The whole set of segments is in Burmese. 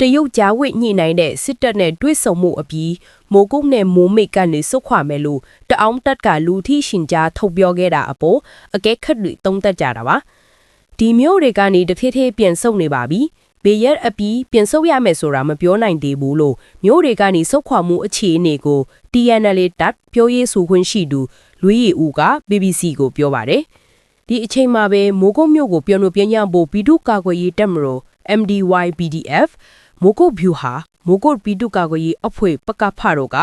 တရုတ်ကြားဝိတ်ညှိနှိုင်းတဲ့စစ်တပ်နဲ့တွဲဆုံမှုအပြီးမိုးကုတ်နဲ့မိုးမိတ်ကနေစုခွာမယ်လို့တအောင်တက်ကလူထီရှင်ကြားထုတ်ပြောခဲ့တာအပေါ်အကဲခတ်တွေတုံးတက်ကြတာပါဒီမျိုးတွေကနေတဖြည်းဖြည်းပြန်ဆုတ်နေပါပြီဘေးရက်အပြီးပြန်ဆုတ်ရမယ်ဆိုတာမပြောနိုင်သေးဘူးလို့မျိုးတွေကနေစုခွာမှုအခြေအနေကို TNL တပ်ပြောရေးဆိုခွင့်ရှိသူလွေးရီဦးက BBC ကိုပြောပါတယ်ဒီအချိန်မှာပဲမိုးကုတ်မြို့ကိုပြောင်းလို့ပြန်ရဖို့ပြည်သူ့ကာကွယ်ရေးတပ်မတော် MDY BDF မိုးကုတ်ဗျူဟာမိုးကုတ်ပြည်သူ့ကာကွယ်ရေးအဖွဲ့ပကဖတို့က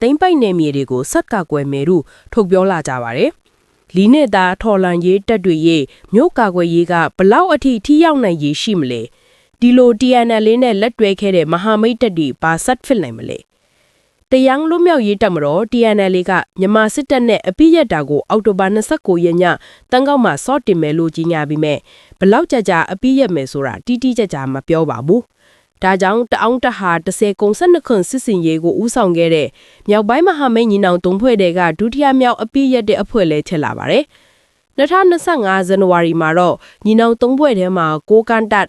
တိမ့်ပိုက်နယ်မြေတွေကိုဆက်ကာကွယ်မယ်လို့ထုတ်ပြောလာကြပါတယ်။လီနဲ့သားထော်လန်ရေးတပ်တွေရဲ့မြို့ကာကွယ်ရေးကဘလောက်အထိထိရောက်နိုင်ရေးရှိမလဲ။ဒီလို TNL လေးနဲ့လက်တွဲခဲ့တဲ့မဟာမိတ်တပ်တွေပါဆက်ဖြစ်နိုင်မလဲ။တယန်းလွတ်မြောက်ရေးတပ်မတော် TNL ကမြန်မာစစ်တပ်နဲ့အပိယက်တာကိုအောက်တိုဘာ29ရက်ညတန်းကောက်မှာစော့တင်မယ်လို့ကြီးညာပြီးမဲ့ဘလောက်ကြကြအပိယက်မယ်ဆိုတာတိတိကျကျမပြောပါဘူး။ ဒါကြောင့်တအောင်တဟာ30ကုံ12ခွန်စစ်စင်ရေးကိုဦးဆောင်ခဲ့တဲ့မြောက်ပိုင်းမဟာမိတ်ညီနောင်သုံးဖွဲ့တွေကဒုတိယမြောက်အပိရက်တဲ့အဖွဲ့လဲထက်လာပါတယ်။2025ဇန်နဝါရီမှာတော့ညီနောင်သုံးဖွဲ့ထဲမှာကိုကန်တတ်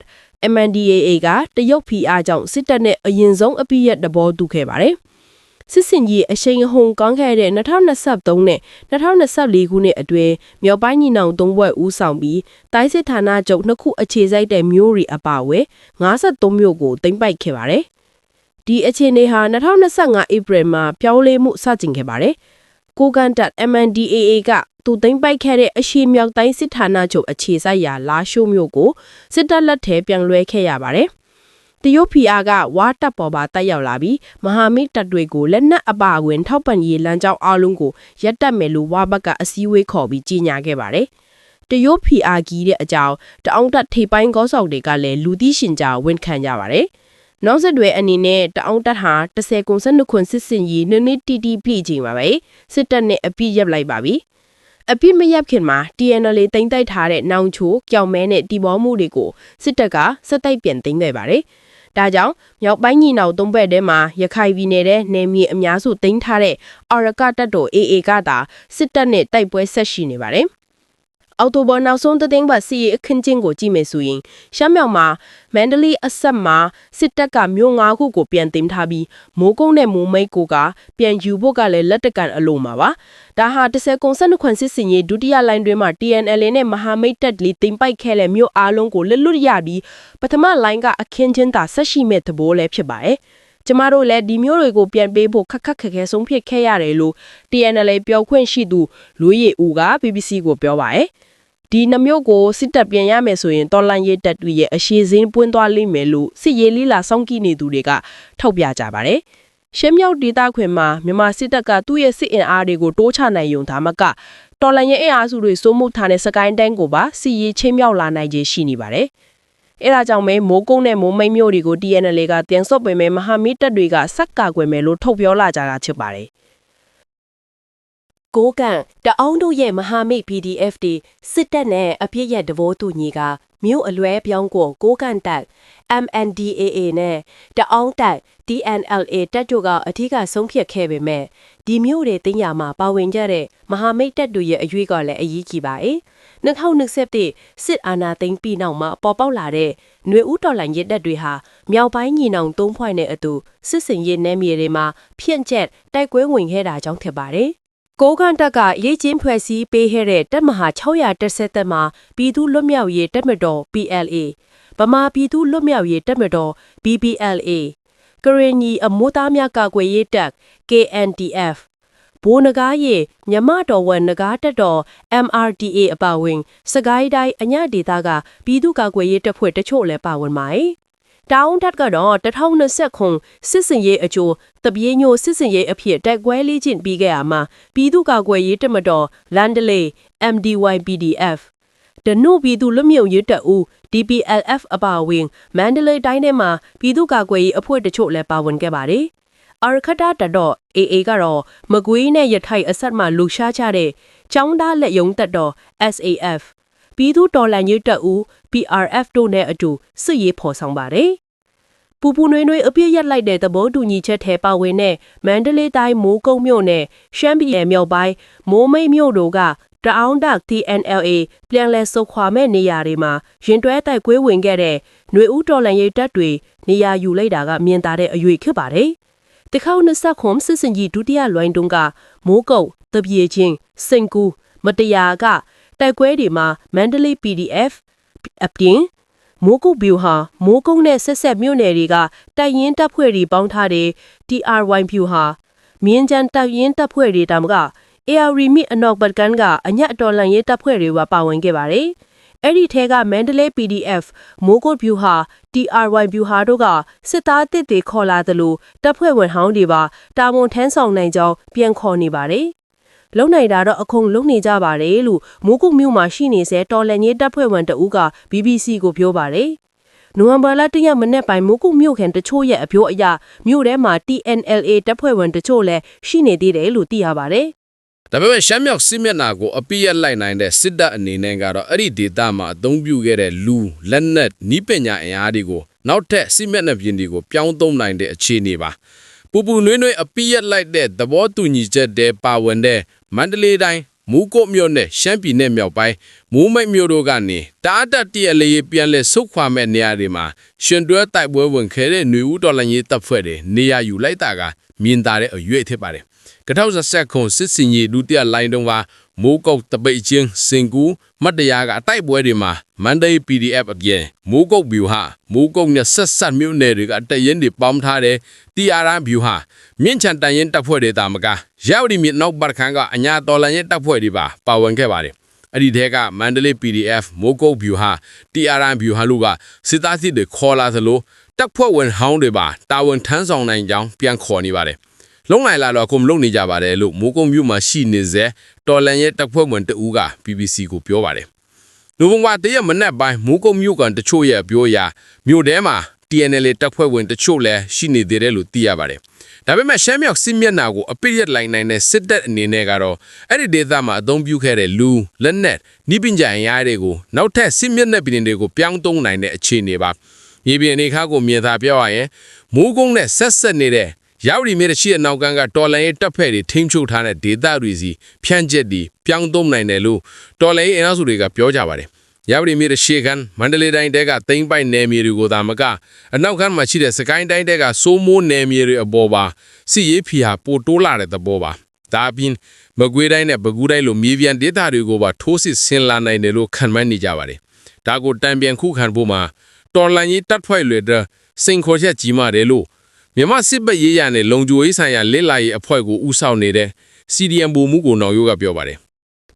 MNDAA ကတရုတ်ဖီအားကြောင့်စစ်တပ်နဲ့အရင်ဆုံးအပိရက်တဘောတူခဲ့ပါတယ်။ စစ်စင်ကြီးအရှိန်အဟုန်ကောင်းခဲ့တဲ့2023နဲ့2024ခုနှစ်အတွင်းမြောက်ပိုင်းညီနောင်သုံးဘွဲ့ဦးဆောင်ပြီးတိုင်းစစ်ဌာနချုပ်နှစ်ခုအခြေစိုက်တဲ့မျိုးရီအပါအဝင်53မျိုးကိုတင်ပိုက်ခဲ့ပါတယ်။ဒီအခြေအနေဟာ2025ဧပြီမှာပြောင်းလဲမှုစတင်ခဲ့ပါတယ်။ကိုကန်တက် MNDAA ကသူသိမ်းပိုက်ခဲ့တဲ့အရှိမြောက်တိုင်းစစ်ဌာနချုပ်အခြေစိုက်ရာလာရှိုးမျိုးကိုစစ်တပ်လက်ထဲပြန်လွှဲခဲ့ရပါတယ်။ တရုတ်ဖီအားကဝါတပ်ပေါ်ပါတက်ရောက်လာပြီးမဟာမိတ်တပ်တွေကိုလက်နက်အပါအဝင် ထောက်ပံ့ရေးလမ်းကြောင်းအလုံးကိုရပ်တန့်မယ်လို့ဝါဘက်ကအစည်းအဝေးခေါ်ပြီးကြီးညာခဲ့ပါတယ်။တရုတ်ဖီအားကြီးတဲ့အကြောင်းတအောင်တက်ထိပ်ပိုင်းကောဆောင်တွေကလည်းလူသိရှင်ကြားဝန်ခံကြပါတယ်။နောက်ဆက်တွဲအနေနဲ့တအောင်တက်ဟာ10ကွန်12ခွန်စစ်စင်ကြီးနည်းနည်းတီတီပြည့်ချိန်ပါပဲစစ်တပ်နဲ့အပြည့်ရပ်လိုက်ပါပြီ။ အပြစ်မရပ်ခင်မှာ TNL တိမ့်တိုက်ထားတဲ့နောင်ချိုကြောင်မဲနဲ့တီဘောမှုတွေကိုစစ်တပ်ကစက်တိုက်ပြန်သိမ်းခဲ့ပါတယ်။ဒါကြောင့်မြောက်ပိုင်းညီနောင်သုံးဘက်ထဲမှာရခိုင်ပြည်နယ်တဲ့နေမြေအများစုသိမ်းထားတဲ့အော်ရကတပ်တော် AA ကသာစစ်တပ်နဲ့တိုက်ပွဲဆက်ရှိနေပါတယ်။ အော်တိုဘာနောက်ဆုံးသတင်းပတ်စီအခင်းချင်းကိုကြည့်မယ်ဆိုရင်ရှမ်းမြောက်မှာမန္တလေးအဆက်မှာစစ်တပ်ကမြို့၅ခုကိုပြန်တင်ထားပြီးမိုးကုတ်နဲ့မိုးမိတ်ကိုကပြန်ယူဖို့ကလည်းလက်တကန်အလုံးမှာပါဒါဟာ10ကုံ12ခွန်စစ်စင်ရေးဒုတိယလိုင်းတွင်မှာ TNL နဲ့မဟာမိတ်တပ်လေးတင်ပိုက်ခဲ့တဲ့မြို့အားလုံးကိုလက်လွတ်ရပြီးပထမလိုင်းကအခင်းချင်းသာဆက်ရှိမဲ့သဘောလည်းဖြစ်ပါတယ်ကျမတို့လည်းဒီမျိုးတွေကိုပြန်ပေးဖို့ခက်ခက်ခက်ခဲဆုံးဖြစ်ခဲ့ရတယ်လို့ TNL ပြောခွင့်ရှိသူလူရီဦးက BBC ကိုပြောပါတယ်။ ဒီနှမျိုးကိုစစ်တပ်ပြန်ရမယ်ဆိုရင်တော်လန်ရေးတပ်တွေရဲ့အရှိစင်းပွင့်သွားလိမ့်မယ်လို့စစ်ရေးလေးလာစောင့်ကြည့်နေသူတွေကထောက်ပြကြပါတယ်။ရှမ်းမြောက်ဒေသခွင်မှာမြန်မာစစ်တပ်ကသူ့ရဲ့စစ်အင်အားတွေကိုတိုးချနိုင်ုံဒါမှကတော်လန်ရဲ့အင်အားစုတွေစိုးမှုထားတဲ့စကိုင်းတိုင်းကိုပါစစ်ရေးချင်းမြောက်လာနိုင်ခြင်းရှိနေပါတယ်။အဲဒါကြောင့်မဲမိုးကုန်းနဲ့မိုးမိတ်မြို့တွေကို TNL ကတန်ဆော့ပင်မဲ့မဟာမိတ်တပ်တွေကစက်ကာကွယ်မယ်လို့ထုတ်ပြောလာကြတာဖြစ်ပါတယ်။ ကိုကန်တအောင်တို့ရဲ့မဟာမိတ် PDF တွေစစ်တပ်နဲ့အပြစ်ရဲ့တဘောတူညီကမြို့အလွဲပြောင်းကိုကိုကန်တက် MNDAA နဲ့တအောင်တက် DNLA တပ်တို့ကအထူးကဆုံးဖြတ်ခဲ့ပေမဲ့ဒီမြို့တွေတင်းရမှာပါဝင်ကြတဲ့မဟာမိတ်တပ်တို့ရဲ့အရွေးကလည်းအရေးကြီးပါအေး2021စစ်အာဏာသိမ်းပြီးနောက်မှာပေါ်ပေါက်လာတဲ့ຫນွေဦးတော်လှန်ရေးတပ်တွေဟာမြောက်ပိုင်းညီနောင်သုံးဖွဲ့နဲ့အတူစစ်စင်ရေးနယ်မြေတွေမှာဖြန့်ကျက်တိုက်ကွဲဝင်ခဲ့တာကြောင့်ဖြစ်ပါတယ် ကိုကန့်တက်ကရေးချင်းဖွဲ့စည်းပေးခဲ့တဲ့တပ်မဟာ610တပ်မှာပြည်သူလွတ်မြောက်ရေးတပ်မတော် PLA ဗမာပြည်သူလွတ်မြောက်ရေးတပ်မတော် BPLA ကရင်ညီအမိုးသားများကာကွယ်ရေးတပ် KNDF ဘိုးနဂါးရေမြမတော်ဝန်နဂါးတက်တော် MRDA အပါဝင် စကိုင်းတိုင်းအညဒေသကပြည်သူ့ကာကွယ်ရေးတပ်ဖွဲ့တချို့လည်းပါဝင်ပါတယ် တောင်းတက်ကတော့2020ခုစစ်စင်ရေးအကျိုးတပြေးညိုစစ်စင်ရေးအဖြစ်တက်ကွဲလေးချင်းပြီးခဲ့ရမှာပြည်သူ့ကာကွယ်ရေးတမတော်လန်ဒလေ MDYPDF ဒနုပြည်သူလွတ်မြောက်ရေးတပ်ဦး DPLF အပါအဝင်မန္တလေးတိုင်းထဲမှာပြည်သူ့ကာကွယ်ရေးအဖွဲ့တချို့လည်းပါဝင်ခဲ့ပါတယ်။အာရခတာတတော့ AA ကတော့မကွေးနဲ့ရထိုင်အဆက်မှလှူရှားကြတဲ့ចောင်းသားလက်ယုံတပ်တော် SAF ပြည်သူတော်လှန်ရေးတပ်ဦး PRF တို့နဲ့အတူစစ်ရေးဖော်ဆောင်ပါတယ်။ပူပူနွေးနွေးအပြည့်ရက်လိုက်တဲ့သဘောတူညီချက်ထဲပါဝင်တဲ့မန္တလေးတိုင်းမိုးကုတ်မြို့နယ်ရှမ်းပြည်နယ်မြောက်ပိုင်းမိုးမိတ်မြို့တို့ကတအောင်တက် TNLA ပြန်လည်ဆုတ်ခွာမဲ့နေရာတွေမှာရင်တွဲတိုက်ကွေးဝင်ခဲ့တဲ့ຫນွေဦးတော်လန်ရေးတပ်တွေနေရာယူလိုက်တာကမြင်သာတဲ့အရွေဖြစ်ပါတယ်။တခေါက်နှစ်ဆက်ခုံစစ်စင်ကြီးဒုတိယလွိုင်းတုန်းကမိုးကုတ်တပြေချင်းစင်ကူမတရားက တိုက်ပွဲတွေမှာမန္တလေး PDF အပြင်မိုးကုတ်ဘီယိုဟာမိုးကုတ်နဲ့ဆက်ဆက်မြို့နယ်တွေကတိုက်ရင်တပ်ဖွဲ့တွေပေါင်းထားတဲ့ TRY ဘီယိုဟာမြင်းချန်တိုက်ရင်တပ်ဖွဲ့တွေတောင်က AR မိအနောက်ဘက်ကန်ကအညက်အတော်လန်ရေးတပ်ဖွဲ့တွေပါပါဝင်ခဲ့ပါတယ်။အဲ့ဒီထဲကမန္တလေး PDF မိုးကုတ်ဘီယိုဟာ TRY ဘီယိုဟာတို့ကစစ်သားတစ်တွေခေါ်လာသလိုတပ်ဖွဲ့ဝင်ဟောင်းတွေပါတာဝန်ထမ်းဆောင်နိုင်ကြောင်းပြန်ခေါ်နေပါတယ်။ လုံနိုင်တာတော့အခုံလုံနေကြပါတယ်လို့မိုးကုတ်မြို့မှာရှိနေစေတော်လန်ကြီးတပ်ဖွဲ့ဝင်တဦးက BBC ကိုပြောပါတယ်။နိုဝင်ဘာလတရက်မနေ့ပိုင်းမိုးကုတ်မြို့ခင်တချို့ရဲ့အပြောအရမြို့ထဲမှာ TNLA တပ်ဖွဲ့ဝင်တချို့လည်းရှိနေသေးတယ်လို့သိရပါတယ်။ဒါပေမဲ့ရှမ်းမြောက်စစ်မျက်နှာကိုအပြည့်ရလိုက်နိုင်တဲ့စစ်တပ်အနေနဲ့ကတော့အဲ့ဒီဒေသမှာအသုံးပြုခဲ့တဲ့လူလက်နက်နီးပညာအင်အားတွေကိုနောက်ထပ်စစ်မျက်နှာပြင်တွေကိုပြောင်းသုံးနိုင်တဲ့အခြေအနေပါ ပူပူနွေးနွေးအပြည့်ရလိုက်တဲ့သဘောတူညီချက်တွေပါဝင်တဲ့မန္တလေးတိုင်းမူကုတ်မြို့နဲ့ရှမ်းပြည်နယ်မြောက်ပိုင်းမူးမိတ်မြို့တို့ကနေတားတက်တရလေးပြန်လဲဆုတ်ခွာမဲ့နေရာတွေမှာရှင်တွဲတိုက်ပွဲဝင်ခဲ့တဲ့ຫນွေဦးတော်လှန်ရေးတပ်ဖွဲ့တွေနေရာယူလိုက်တာကမြင်သာတဲ့အရွေ့ဖြစ်ပါတယ်2010ခုစစ်စင်ကြီးဒုတိယလိုင်းတုန်းက မိုးကုတ်တပိတ်ချင်းစင်ကူမတ်တရားကအတိုက်ပွဲတွေမှာမန်ဒေး PDF အပြင်မိုးကုတ်ဘီဟာမိုးကုတ်နဲ့ဆက်ဆက်မြို့နယ်တွေကအတရင်တွေပေါင်းထားတဲ့ TRN ဘီဟာမြင့်ချန်တန်ရင်တပ်ဖွဲ့တွေတာမကရောက်ဒီမြစ်နောက်ဘတ်ခန်းကအညာတော်လန်ရင်တပ်ဖွဲ့တွေပါပါဝင်ခဲ့ပါတယ်အဲ့ဒီထဲကမန္တလေး PDF မိုးကုတ်ဘီဟာ TRN ဘီဟာလို့ကစစ်သားစစ်တွေခေါ်လာသလိုတပ်ဖွဲ့ဝင်ဟောင်းတွေပါတာဝန်ထမ်းဆောင်နိုင်ကြောင်းပြန်ခေါ်နေပါတယ် လုံနိုင်လာတော့အခုမလုံနေကြပါတယ်လို့မိုးကုံမြို့မှာရှိနေစေတော်လန်ရဲ့တပ်ဖွဲ့ဝင်တဦးက BBC ကိုပြောပါတယ်။နိုဝင်ဘာတရက်မနက်ပိုင်းမိုးကုံမြို့ကန်တချို့ရဲ့အပြောအရမြို့ထဲမှာ TNL တပ်ဖွဲ့ဝင်တချို့လည်းရှိနေသေးတယ်လို့သိရပါတယ်။ဒါပေမဲ့ရှမ်းမြောက်စစ်မျက်နှာကိုအပိရက်လိုက်နိုင်တဲ့စစ်တပ်အနေနဲ့ကတော့အဲ့ဒီဒေသမှာအသုံးပြုခဲ့တဲ့လူလက်နက်နိပညာအင်အားတွေကိုနောက်ထပ်စစ်မျက်နှာပြည်တွေကိုပြောင်းသုံးနိုင်တဲ့အခြေအနေပါ။မြေပြင်အနေခါကိုမြင်သာပြောရရင်မိုးကုံနဲ့ဆက်ဆက်နေတဲ့ ရောက်ရီမြေရှိတဲ့နောက်ကန်းကတော်လန်ရေးတပ်ဖဲ့တွေထိန်းချုပ်ထားတဲ့ဒေသတွေစီဖြန့်ကျက်ပြီးပြောင်းသုံးနိုင်တယ်လို့တော်လန်ရေးအင်အားစုတွေကပြောကြပါတယ်။ရောက်ရီမြေရှိကန်မန္တလေးတိုင်းတဲကတိမ့်ပိုက်နယ်မြေတွေကိုသာမကအနောက်ကန်းမှာရှိတဲ့စကိုင်းတိုင်းတဲကစိုးမိုးနယ်မြေတွေအပေါ်ပါစစ်ရေးဖီဟာပိုတိုးလာတဲ့သဘောပါ။ဒါအပြင်မကွေးတိုင်းနဲ့ပဲခူးတိုင်းလိုမြေပြန်ဒေသတွေကိုပါထိုးစစ်ဆင်လာနိုင်တယ်လို့ခံမှန်းနေကြပါတယ်။ဒါကိုတံပြန်ခုခံဖို့မှာတော်လန်ရေးတပ်ဖွဲ့တွေတဲ့စိန်ခေါ်ချက်ကြီးမာတယ်လို့ မြန်မာစစ်ဘက်ရေးရနဲ့လုံခြုံရေးဆိုင်ရာလက်လာရေးအဖွဲ့ကိုဥဆောင်နေတဲ့ CDM ဘူမှုကိုနောင်ရိုးကပြောပါတယ်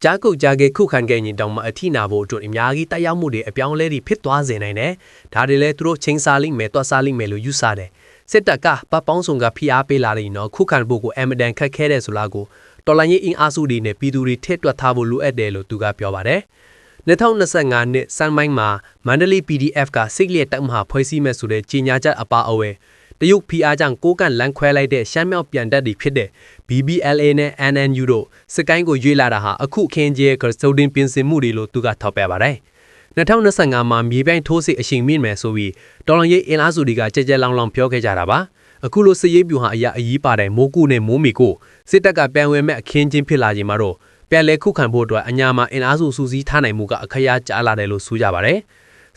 ကြားကုတ်ကြားကေခုခံခဲ့ရင်တောင်မှအထိနာဖို့အတွက်အများကြီးတိုက်ရောက်မှုတွေအပြောင်းအလဲတွေဖြစ်သွားစေနိုင်တယ်။ဒါတွေလည်းသူတို့ချင်းစားလိမ့်မယ်၊တွတ်စားလိမ့်မယ်လို့ယူဆတယ်။စစ်တပ်ကပတ်ပေါင်းဆောင်ကဖိအားပေးလာတဲ့နော်ခုခံဖို့ကိုအမဒန်ခက်ခဲတဲ့ဆိုလားကိုတော်လိုင်းရေးအင်အားစုတွေနဲ့ပြည်သူတွေထည့်တွက်ထားဖို့လိုအပ်တယ်လို့သူကပြောပါတယ်။2025နှစ်စံမိုင်းမှာမန္တလေး PDF ကစိတ်လျက်တပ်မဟာဖွဲ့စည်းမဲ့ဆိုတဲ့ကြီးညာချက်အပါအဝယ် တရုတ်ဖီအားကြောင့်ကိုကန်လန်ခွဲလိုက်တဲ့ရှမ်းမြောက်ပြန်တက်တွေဖြစ်တဲ့ BBLA နဲ့ NNU တို့စစ်ကိုင်းကိုရွေးလာတာဟာအခုခင်းကျဲကစုံတင်ပြင်ဆင်မှုတွေလို့သူကထောက်ပြပါတယ်။2025မှာမြေပြိုင်ထိုးစစ်အရှိန်မြင့်မယ်ဆိုပြီးတော်လွန်ရေးအင်အားစုတွေကကြက်ကြက်လောင်လောင်ပြောခဲ့ကြတာပါ။အခုလိုစစ်ရေးပြူဟာအရာအကြီးပါတဲ့မိုးကုနဲ့မိုးမီကိုစစ်တပ်ကပြန်ဝင်မဲ့အခင်းချင်းဖြစ်လာချိန်မှာတော့ပြန်လဲခုခံဖို့အတွက်အညာမှာအင်အားစုစူးစီးထားနိုင်မှုကအခရာကြားလာတယ်လို့ဆိုကြပါတယ်။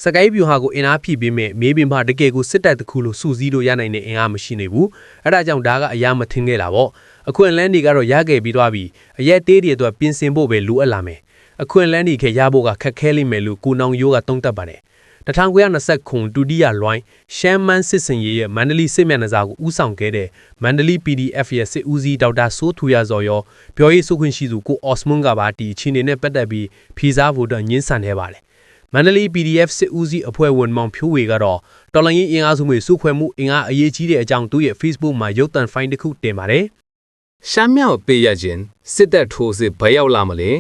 စကိုင်းပြူဟာကိုအင်အားဖြည့်ပေးမဲ့မေးပင်ဖတကယ်ကိုစစ်တပ်တစ်ခုလို့စူးစီးလို့ရနိုင်တဲ့အင်အားမရှိနေဘူး။အဲဒါကြောင့်ဒါကအရာမထင်ခဲ့တာပေါ့။အခွင့်အလန်းတွေကတော့ရခဲ့ပြီးသွားပြီ။အရက်သေးတွေအတွက်ပြင်ဆင်ဖို့ပဲလိုအပ်လာမယ်။အခွင့်အလန်းတွေခေရဖို့ကခက်ခဲလိမ့်မယ်လို့ကိုနောင်ရိုးကသုံးသပ်ပါတယ်။1920ခုဒုတိယလွိုင်းရှမ်းမန်းစစ်စင်ရေးရဲ့မန္တလေးစစ်မျက်နှာစာကိုဥဆောင်ခဲ့တဲ့မန္တလေး PDF ရဲ့စစ်ဦးစီးဒေါက်တာစိုးထူရဇော်ရောပြောရေးဆိုခွင့်ရှိသူကိုအော့စမွန်ကပါတီအချင်းနေနဲ့ပတ်သက်ပြီးဖီစားဖို့တော့ညှင်းဆန်နေပါတယ် မန္တလေး PDF စစ်ဦးစီးအဖွဲ့ဝင်မောင်ဖြိုးဝေကတော့တော်လိုင်းရင်အင်အားစုမျိုးစုခွဲမှုအင်အားအရေးကြီးတဲ့အကြောင်းသူ့ရဲ့ Facebook မှာရုပ်သံဖိုင်တစ်ခုတင်ပါတယ်ရှမ်းမြောက်ပေးရခြင်းစစ်တပ်ထိုးစစ်ဘယ်ရောက်လာမလဲ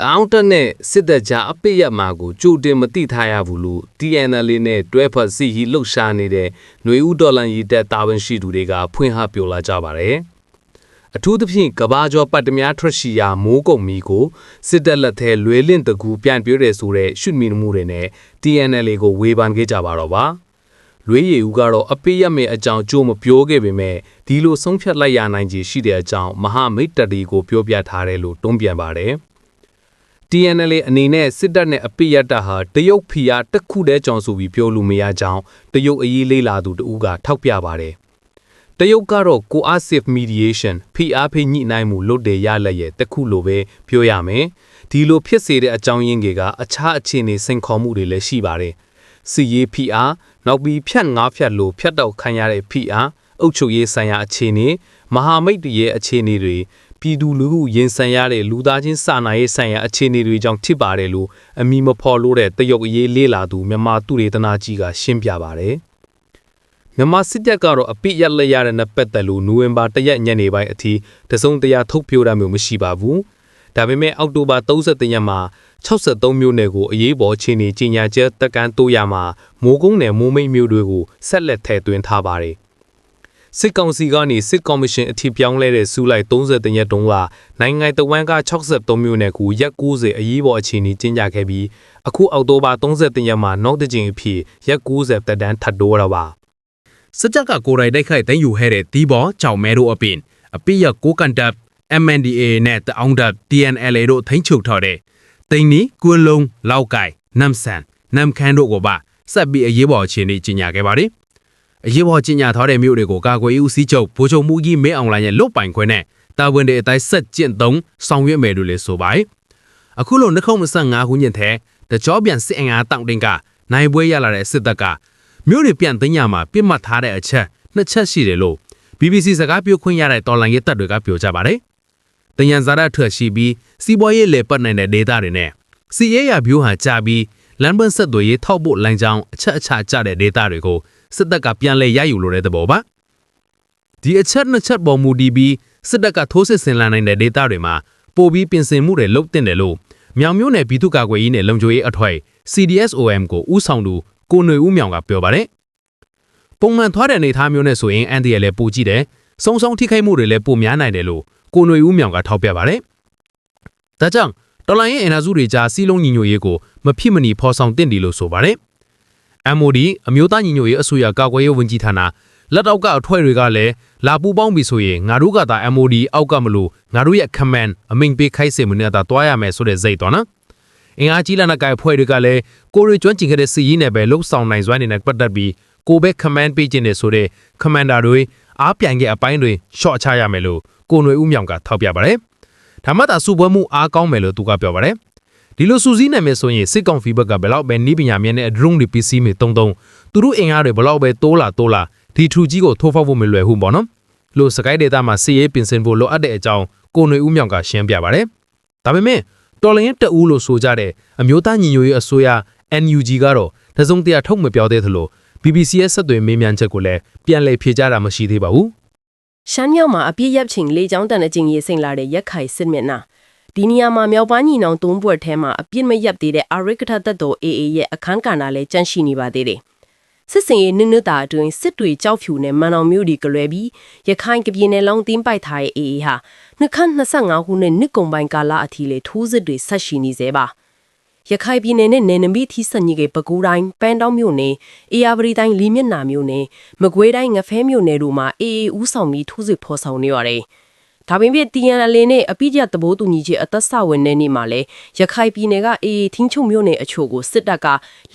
တောင်းတနဲ့စစ်တပ်ကြားအပိတ်ရမှာကိုကြိုတင်မသိထားရဘူးလို့ TNL နဲ့တွဲဖက်စီဟီလှုပ်ရှားနေတဲ့ຫນွေဦးဒေါ်လန်ရီတက်တာဝန်ရှိသူတွေကဖွင့်ဟပြောလာကြပါတယ် အထူးသဖြင့်ကဘာကျော်ပတ်တများထွက်ရှိရာမိုးကုံမီကိုစစ်တပ်လက်ထဲလွေလင့်တကူပြန်ပြရဲဆိုတဲ့ရှုမီမှုတွေနဲ့ TNL ကိုဝေဖန်ခဲ့ကြပါတော့ပါလွေးရည်ဦးကတော့အပိရမဲ့အကြောင်းကြိုးမပြောခဲ့ပေမဲ့ဒီလိုဆုံးဖြတ်လိုက်ရနိုင်ခြေရှိတဲ့အကြောင်းမဟာမိတ်တရီကိုပြောပြထားတယ်လို့တွန်းပြန်ပါတယ် TNL အနေနဲ့စစ်တပ်နဲ့အပိယတ်တာဟာတရုတ်ဖီအားတစ်ခုတည်းကြောင်ဆိုပြီးပြောလို့မရကြောင်းတရုတ်အရေးလေးလာသူတဦးကထောက်ပြပါတယ်။ တရုတ်ကတော့ coercive mediation ဖီအားဖိညှိနှိုင်းမှုလုပ်တယ်ရလက်ရဲ့တစ်ခုလိုပဲပြောရမယ်။ဒီလိုဖြစ်စေတဲ့အကြောင်းရင်းတွေကအခြားအခြေအနေစိန်ခေါ်မှုတွေလည်းရှိပါတယ်။စီရေးဖီအားနောက်ပြီးဖြတ်ငါးဖြတ်လိုဖြတ်တောက်ခံရတဲ့ဖီအားအုပ်ချုပ်ရေးဆိုင်ရာအခြေအနေမဟာမိတ်တရဲ့အခြေအနေတွေပြည်သူလူထုရင်ဆိုင်ရတဲ့လူသားချင်းစာနာရေးဆိုင်ရာအခြေအနေတွေကြောင့်ဖြစ်ပါတယ်လို့အမိမဖော်လို့တဲ့တရုတ်အရေးလေးလာသူမြန်မာသူရေတနာကြီးကရှင်းပြပါတယ်။ မြန်မာစစ်တပ်ကတော့အပိရက်လက်ရတဲ့နဲ့ပတ်သက်လို့နိုဝင်ဘာ၁ရက်ညနေပိုင်းအထိတစုံတရာထုတ်ပြောတာမျိုးမရှိပါဘူး။ဒါပေမဲ့အောက်တိုဘာ31ရက်မှာ63မြို့နယ်ကိုအရေးပေါ်ခြေနေကြီးညာချက်တက်ကန်တိုးရမှာမိုးကုန်းနယ်မိုးမိတ်မြို့တွေကိုဆက်လက်ထည့်သွင်းထားပါတယ်။စစ်ကောင်စီကနေစစ်ကော်မရှင်အထီးပြောင်းလဲတဲ့စူးလိုက်30ရက်တုန်းကနိုင်ငံတဝန်းက63မြို့နယ်ကိုရက်90အရေးပေါ်အခြေအနေကျင်းပခဲ့ပြီးအခုအောက်တိုဘာ30ရက်မှာနောက်တစ်ကြိမ်အဖြစ်ရက်90တက်တန်းထပ်တိုးတော့ပါ စစ်တပ်ကကိုယ်တိုင်တိုက်ခိုက်သိမ်းယူခဲ့တဲ့ဒီဘောကြောင်မဲတို့အပြင်အပိယကိုကန်တပ် MNDA နဲ့တအောင်တပ် TNLA တို့ထိန်းချုပ်ထားတဲ့တိန်နီကွန်းလုံးလောက်ကိုင်နမ်ဆန်နမ်ခန်တို့ကိုပါဆက်ပြီးအရေးပေါ်အခြေအနေကြီးညာခဲ့ပါတယ်အရေးပေါ်ကြီးညာထားတဲ့မြို့တွေကိုကာကွယ်ရေးဦးစီးချုပ်ဗိုလ်ချုပ်မှုကြီးမင်းအောင်လှိုင်ရဲ့လွတ်ပိုင်ခွင့်နဲ့တာဝန်တွေအတိုင်းဆက်ကျင့်သုံးဆောင်ရွက်မယ်လို့လည်းဆိုပါတယ်အခုလို2025ခုနှစ်ထဲတကြောပြန်စစ်အင်အားတောင့်တင်းကနိုင်ပွဲရလာတဲ့စစ်တပ်က မြို့တွေပြန်သိမ်းရမှာပြစ်မှတ်ထားတဲ့အချက်နှစ်ချက်ရှိတယ်လို့ BBC စကားပြောခွင့်ရတဲ့တော်လိုင်းရေးတပ်တွေကပြောကြပါတယ်။တယန်ဇာရထွက်ရှိပြီးစီးပွားရေးလေပတ်နိုင်တဲ့ဒေသတွေနဲ့စီရေးရဗျူးဟာကြပြီးလမ်းပန်းဆက်သွယ်ရေးထောက်ပို့လိုင်းကြောင်းအချက်အချာကျတဲ့ဒေသတွေကိုစစ်တပ်ကပြန်လည်ရယူလိုတဲ့သဘောပါ။ဒီအချက်နှစ်ချက်ပေါ်မူတည်ပြီးစစ်တပ်ကထိုးစစ်ဆင်လာနိုင်တဲ့ဒေသတွေမှာပိုပြီးပြင်ဆင်မှုတွေလုပ်တင်တယ်လို့မြောင်မြို့နယ်ပြည်သူ့ကာကွယ်ရေးနဲ့လုံခြုံရေးအထွေ CDSOM ကိုဥဆောင်သူ ကိုຫນွေဦးမြောင်ကပြောပါတယ်။ပုံမှန်သွားတဲ့အနေအထားမျိုးနဲ့ဆိုရင်အန်ဒီရလည်းပိုကြည့်တယ်။စုံစုံထိခိုက်မှုတွေလည်းပိုများနိုင်တယ်လို့ကိုຫນွေဦးမြောင်ကထောက်ပြပါတယ်။ဒါကြောင့်တော်လိုင်းရဲ့အင်အားစုတွေကြားစီးလုံးညီညွတ်ရေးကိုမဖြစ်မနီဖော်ဆောင်တင်တယ်လို့ဆိုပါတယ်။ MOD အမျိုးသားညီညွတ်ရေးအစိုးရကာကွယ်ရေးဝန်ကြီးဌာနလက်အောက်ကအထွဲတွေကလည်းလာပူပေါင်းပြီဆိုရင်ငါတို့ကသာ MOD အောက်ကမလို့ငါတို့ရဲ့ command အမိန်ပေးခိုင်းစေမှုနဲ့သာတွားရမယ်ဆိုတဲ့စိတ်တော်နော် အင်အားကြီးလာတဲ့ကအဖွဲ့တွေကလည်းကိုရီကျွမ်းကျင်ခဲ့တဲ့စီရီနဲ့ပဲလှုပ်ဆောင်နိုင်စွမ်းနေတဲ့ပတ်သက်ပြီးကိုပဲ command ပေးခြင်းနဲ့ဆိုတဲ့ commander တွေအားပြိုင်ခဲ့အပိုင်းတွေ short ချရမယ်လို့ကိုຫນွေဦးမြောင်ကထောက်ပြပါတယ်ဒါမှသာစုပွဲမှုအားကောင်းမယ်လို့သူကပြောပါတယ်ဒီလိုစူးစီးနိုင်မယ်ဆိုရင်စစ်ကောင်ဖီဘက်ကဘယ်လောက်ပဲနီးပညာမြင့်တဲ့ drone တွေပစ္စည်းတွေတုံတုံသူတို့အင်အားတွေဘယ်လောက်ပဲတိုးလာတိုးလာဒီထူကြီးကိုထိုးဖောက်ဖို့မလွယ်ဘူးပေါ့နော်လို့စကိုင်းဒေတာမှာစီရေးပင်စင်ဖို့လိုအပ်တဲ့အကြောင်းကိုຫນွေဦးမြောင်ကရှင်းပြပါတယ်ဒါပေမဲ့ တော်လရင်တအူးလို့ဆိုကြတဲ့အမျိုးသားညီညွတ်ရေးအစိုးရ NUG ကတော့တစုံတရာထုတ်မပြောသေးသလို BBC ရဲ့ဆက်သွယ်မေးမြန်းချက်ကိုလည်းပြန်လည်ဖြေကြားတာမရှိသေးပါဘူးရှမ်းမြောက်မှာအပြည့်ရပ်ချိန်လေးချောင်းတန်တဲ့ကျင်ရေးစိမ့်လာတဲ့ရက်ခိုင်စစ်မျက်နှာဒီနေရာမှာမြောက်ပိုင်းညီနောင်သုံးဘွက်ထဲမှာအပြည့်မရပ်သေးတဲ့အာရစ်ကထတပ်တော် AA ရဲ့အခန်းကဏ္ဍလည်းကြန့်ရှိနေပါသေးတယ် စစ်စင်ရေးနုနုတာအတွင်းစစ်တွေကြောက်ဖြူနဲ့မန်အောင်မျိုးဒီကလွဲပြီးရခိုင်ကပြည်နယ်လုံးတင်းပိုက်ထားတဲ့ AA ဟာနှစ်ခန့်25ခုနှစ်နှစ်ကုန်ပိုင်းကာလအထိလေထိုးစစ်တွေဆက်ရှိနေသေးပါရခိုင်ပြည်နယ်နဲ့နယ်နိမိတ်ထီးစညိကေပကူတိုင်းပန်းတောင်းမြို့နယ်အေယာပရီတိုင်းလီမျက်နာမြို့နယ်မကွေးတိုင်းငဖဲမြို့နယ်တို့မှာအေအေဦးဆောင်ပြီးထိုးစစ်ဖော်ဆောင်နေရတယ်။ ဒါပေမဲ့ TNL နဲ့အပိကြသဘောတူညီချက်အသက်ဆဝင်တဲ့နေ့မှာလဲရခိုင်ပြည်နယ်ကအေအေထင်းချုံမြို့နယ်အချို့ကိုစစ်တပ်က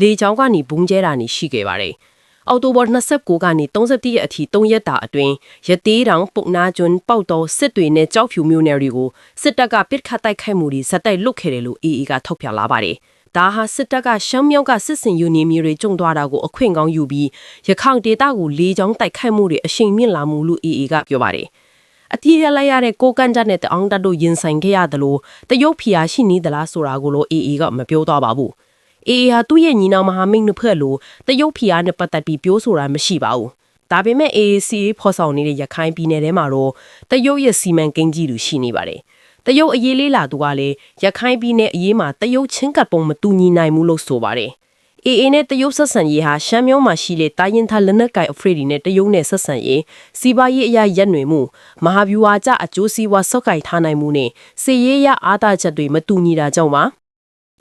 လေကြောင်းကနေဘုံကျဲတာနေရှိခဲ့ပါတယ်။အောက်တိုဘာ29ကနေ31ရက်အထိ3ရက်တာအတွင်းရသေးတောင်ပုတ်နာကျွန်းပေါက်တော်စစ်တွေနဲ့ကြောက်ဖြူမြို့နယ်တွေကိုစစ်တပ်ကပစ်ခတ်တိုက်ခိုက်မှုတွေဇက်တိုက်လုတ်ခဲ့တယ်လို့ AA ကထုတ်ပြန်လာပါတယ်။ဒါဟာစစ်တပ်ကရှမ်းမြောက်ကစစ်စင်ယူနီမျိုးတွေကျုံသွားတာကိုအခွင့်ကောင်းယူပြီးရခိုင်ဒေသကိုလေးချောင်းတိုက်ခိုက်မှုတွေအရှိန်မြင့်လာမှုလို့ AA ကပြောပါတယ်။ အတိရလိုက်ရတဲ့ကိုကန်တက်နဲ့တအောင်တက်တို့ရင်ဆိုင်ခဲ့ရတယ်လို့တရုတ်ဖီယာရှိနေသလားဆိုတာကိုလို့ AA ကမပြောတော့ပါဘူး။ AA ဟာသူ့ရဲ့ညီနောင်မဟာမိတ်နှစ်ဖက်လို့တရုတ်ဖီယာနဲ့ပတ်သက်ပြီးပြောဆိုတာမရှိပါဘူး။ဒါပေမဲ့ AAC ဖော်ဆောင်နေတဲ့ရခိုင်ပြည်နယ်ထဲမှာတော့တရုတ်ရဲ့စီမံကိန်းကြီးတွေရှိနေပါတယ်။တရုတ်အရေးလေးလာသူကလည်းရခိုင်ပြည်နယ်အရေးမှာတရုတ်ချင်းကပ်ပုံမတူညီနိုင်ဘူးလို့ဆိုပါတယ်။ AA နဲ့တရုတ်ဆက်ဆံရေးဟာရှမ်းမြောင်းမှာရှိတဲ့တိုင်းရင်သားလက်နက်ကိုင်အဖရိဒီနဲ့တရုတ်နဲ့ဆက်ဆံရေးစီးပွားရေးအရာရက်နွယ်မှုမဟာဗျူဟာကျအကျိုးစီးပွားစော့ကိုင်ထားနိုင်မှုနဲ့စီရေးရအားသာချက်တွေမတူညီတာကြောင့်ပါ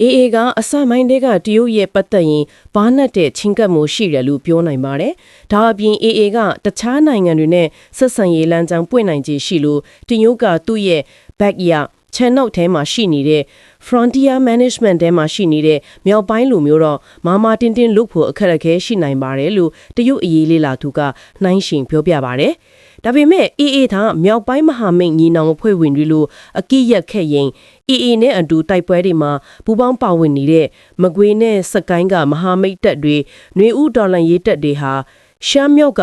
AA ကအစမိုင်းတွေကတရုတ်ရဲ့ပတ်သက်ရင်ဘာနဲ့တဲ့ချင်းကပ်မှုရှိတယ်လို့ပြောနိုင်ပါတယ်။ဒါအပြင် AA ကတခြားနိုင်ငံတွေနဲ့ဆက်ဆံရေးလမ်းကြောင်းပွင့်နိုင်ခြေရှိလို့တရုတ်ကသူ့ရဲ့ back ရ channel ထဲမှာရှိနေတဲ့ frontier management ထဲမှာရှိနေတဲ့မြောက်ပိုင်းလူမျိုးတော့မာမာတင်းတင်းလုဖို့အခက်အခဲရှိနိုင်ပါတယ်လို့တရုတ်အရေးလေးလာသူကနှိုင်းရှင်ပြောပြပါတယ်။ဒါပေမဲ့ AA သာမြောက်ပိုင်းမဟာမိတ်ညီနောင်အဖွဲ့ဝင်တွေလို့အကိရက်ခဲ့ရင် AA နဲ့အတူတိုက်ပွဲတွေမှာပူးပေါင်းပါဝင်နေတဲ့မကွေးနဲ့စကိုင်းကမဟာမိတ်တပ်တွေຫນွေဥဒေါ်လန်ရေးတပ်တွေဟာရှမ်းမြောက်က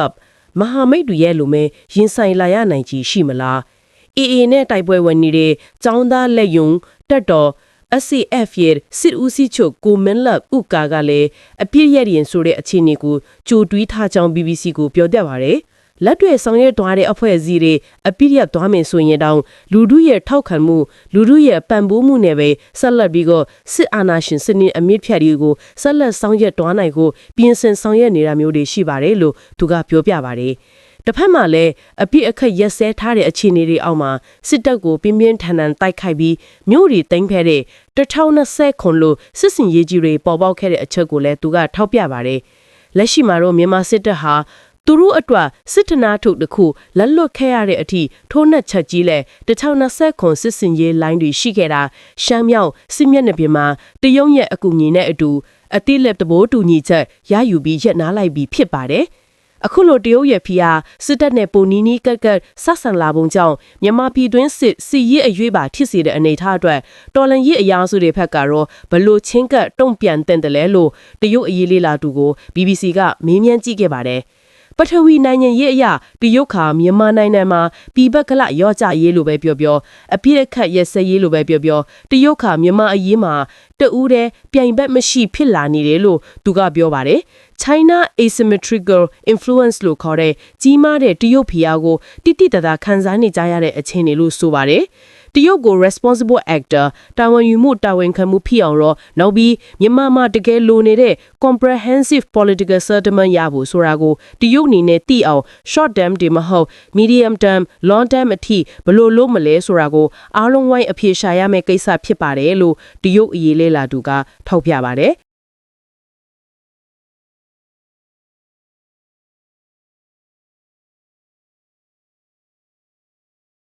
မဟာမိတ်တွေရဲ့လိုမဲရင်ဆိုင်လာရနိုင်ကြီးရှိမလား AA နဲ့တိုက်ပွဲဝင်နေတဲ့ចောင်းသားလက်ယုံတက်တော် SCF ရဲ့စစ်ဦးစီးချုပ်ကိုမင်းလပ်ဥကာကလည်းအပြစ်ရရင်ဆိုတဲ့အခြေအနေကိုကြိုတွေးထားကြောင်း BBC ကိုပြောတတ်ပါတယ်။လက်တွေ့ဆောင်ရွက်သွားတဲ့အဖွဲ့အစည်းတွေအပြစ်ရသွားမယ်ဆိုရင်တောင်လူထုရဲ့ထောက်ခံမှုလူထုရဲ့ပံ့ပိုးမှုနဲ့ပဲဆက်လက်ပြီးတော့စစ်အာဏာရှင်စနစ်အမြင့်ဖြတ်တွေကိုဆက်လက်ဆောင်ရွက်သွားနိုင်ဖို့ပြင်ဆင်ဆောင်ရွက်နေတာမျိုးတွေရှိပါတယ်လို့သူကပြောပြပါတယ်။ တစ်ဖက်မှာလည်းအပြစ်အခက်ရက်စဲထားတဲ့အခြေအနေတွေအောက်မှာစစ်တပ်ကိုပြင်းပြင်းထန်ထန်တိုက်ခိုက်ပြီးမြို့တွေသိမ်းဖဲတဲ့2020ခုလို့စစ်စင်ရေးကြီးတွေပေါ်ပေါက်ခဲ့တဲ့အချက်ကိုလည်းသူကထောက်ပြပါတယ်။လက်ရှိမှာတော့မြန်မာစစ်တပ်ဟာသူတို့အတွက်စစ်တနာထုတ်တစ်ခုလက်လွတ်ခဲ့ရတဲ့အထိထိုးနှက်ချက်ကြီးလဲ2020ခုစစ်စင်ရေးလိုင်းတွေရှိခဲ့တာရှမ်းမြောက်စစ်မျက်နှာပြင်မှာတရုံရဲ့အကူအညီနဲ့အတူအတိလက်တဘိုးတူညီချက်ရယူပြီးရက်နားလိုက်ပြီးဖြစ်ပါတယ်။ အခုလိုတရုတ်ရဲ့ဖီအားစစ်တပ်နဲ့ပုံနီးနီးကက်ကက်ဆက်ဆံလာပုံကြောင့်မြန်မာပြည်တွင်းစစ်စီရစ်အရွေးပါဖြစ်စေတဲ့အနေအထားအတွက်တော်လန်ရေးအရာစုတွေဘက်ကတော့ဘလို့ချင်းကက်တုံ့ပြန်တဲ့တယ်လဲလို့တရုတ်အရေးလေးလာသူကို BBC ကမေးမြန်းကြည့်ခဲ့ပါတယ်ပထဝီနိုင်ငံရေးအရာတရုတ်ခါမြန်မာနိုင်ငံမှာပြည်ပကလရော့ကြရေးလိုပဲပြောပြောအပြည့်အခက်ရက်စက်ရေးလိုပဲပြောပြောတရုတ်ခါမြန်မာအရေးမှာတူးတဲ့ပြိုင်ဘက်မရှိဖြစ်လာနေတယ်လို့သူကပြောပါတယ် China asymmetrical influence လို့ခေါ်တဲ့ကြီးမားတဲ့တရုတ်ဖီအားကိုတိတိတသာခံစားနေကြရတဲ့အခြေအနေလို့ဆိုပါတယ်တရုတ်ကို responsible actor တာဝန်ယူမှုတာဝန်ခံမှုဖြစ်အောင်တော့နောက်ပြီးမြန်မာမှာတကယ်လိုနေတဲ့ comprehensive political settlement ရဖို့ဆိုတာကိုတရုတ်အနေနဲ့သိအောင် short term ဒီမဟုတ် medium term long term အထိဘယ်လိုလုပ်မလဲဆိုတာကိုအားလုံးဝိုင်းအပြေရှာရမယ့်ကိစ္စဖြစ်ပါတယ်လို့တရုတ်အရေးလေးလာသူကထောက်ပြပါတယ်